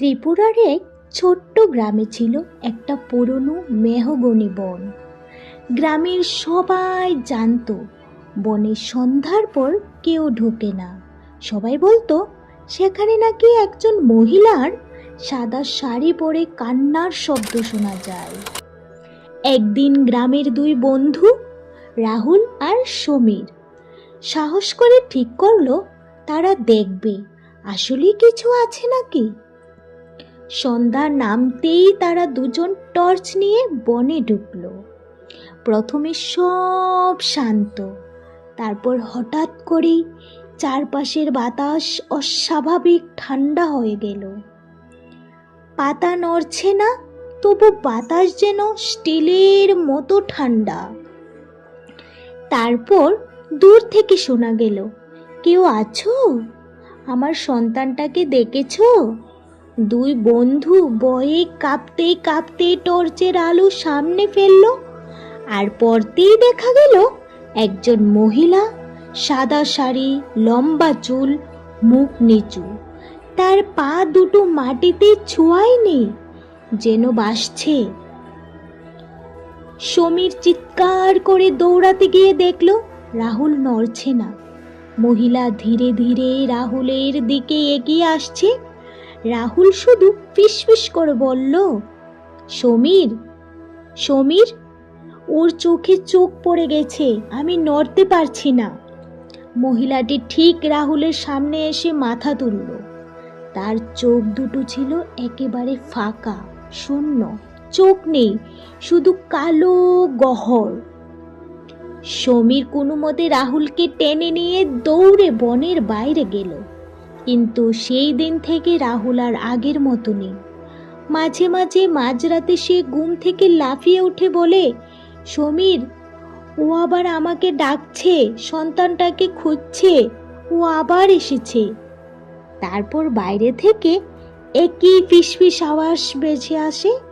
ত্রিপুরার এক ছোট্ট গ্রামে ছিল একটা পুরনো মেহগনি বন। গ্রামের সবাই জানত বনে সন্ধ্যার পর কেউ ঢোকে না। সবাই বলতো, সেখানে নাকি একজন মহিলার সাদা শাড়ি পরে কান্নার শব্দ শোনা যায়। একদিন গ্রামের দুই বন্ধু, রাহুল আর সমীর, সাহস করে ঠিক করল, তারা দেখবে আসলে কিছু আছে নাকি? সন্ধ্যা নামতেই তারা দুজন টর্চ নিয়ে বনে ঢুকল। প্রথমে সব শান্ত, তারপর হঠাৎ করেই চারপাশের বাতাস অস্বাভাবিক ঠান্ডা হয়ে গেল। পাতা নড়ছে না, তবু বাতাস যেন স্টিলের মতো ঠান্ডা। তারপর দূর থেকে শোনা গেল, কেউ আছো? আমার সন্তানটাকে দেখেছ? দুই বন্ধু বয়ে কাঁপতে কাঁপতে টর্চের আলো সামনে ফেলল, আর পরতেই দেখা গেল একজন মহিলা সাদা শাড়ি, লম্বা চুল, মুখ নিচু। তার পা দুটো মাটিতে ছোঁয়ায়নি, যেন বাসছে। সমীর চিৎকার করে দৌড়াতে গিয়ে দেখল রাহুল নড়ছে না। মহিলা ধীরে ধীরে রাহুলের দিকে এগিয়ে আসছে। রাহুল শুধু ফিসফিস করে বলল, সমীর সমীর, ওর চোখে চোখ পড়ে গেছে, আমি নড়তে পারছি না। মহিলাটি ঠিক রাহুলের সামনে এসে মাথা তুলল। তার চোখ দুটো ছিল একেবারে ফাঁকা, শূন্য, চোখ নেই, শুধু কালো গহর সমীর কোনো মতে রাহুলকে টেনে নিয়ে দৌড়ে বনের বাইরে গেল। কিন্তু সেই দিন থেকে রাহুল আর আগের মতো নেই। মাঝে মাঝে মাঝরাতে সে ঘুম থেকে লাফিয়ে উঠে বলে, সমীর, ও আবার আমাকে ডাকছে, সন্তানটাকে খুঁজছে, ও আবার এসেছে। তারপর বাইরে থেকে একই ফিসফিস আওয়াজ বেঁচে আসে।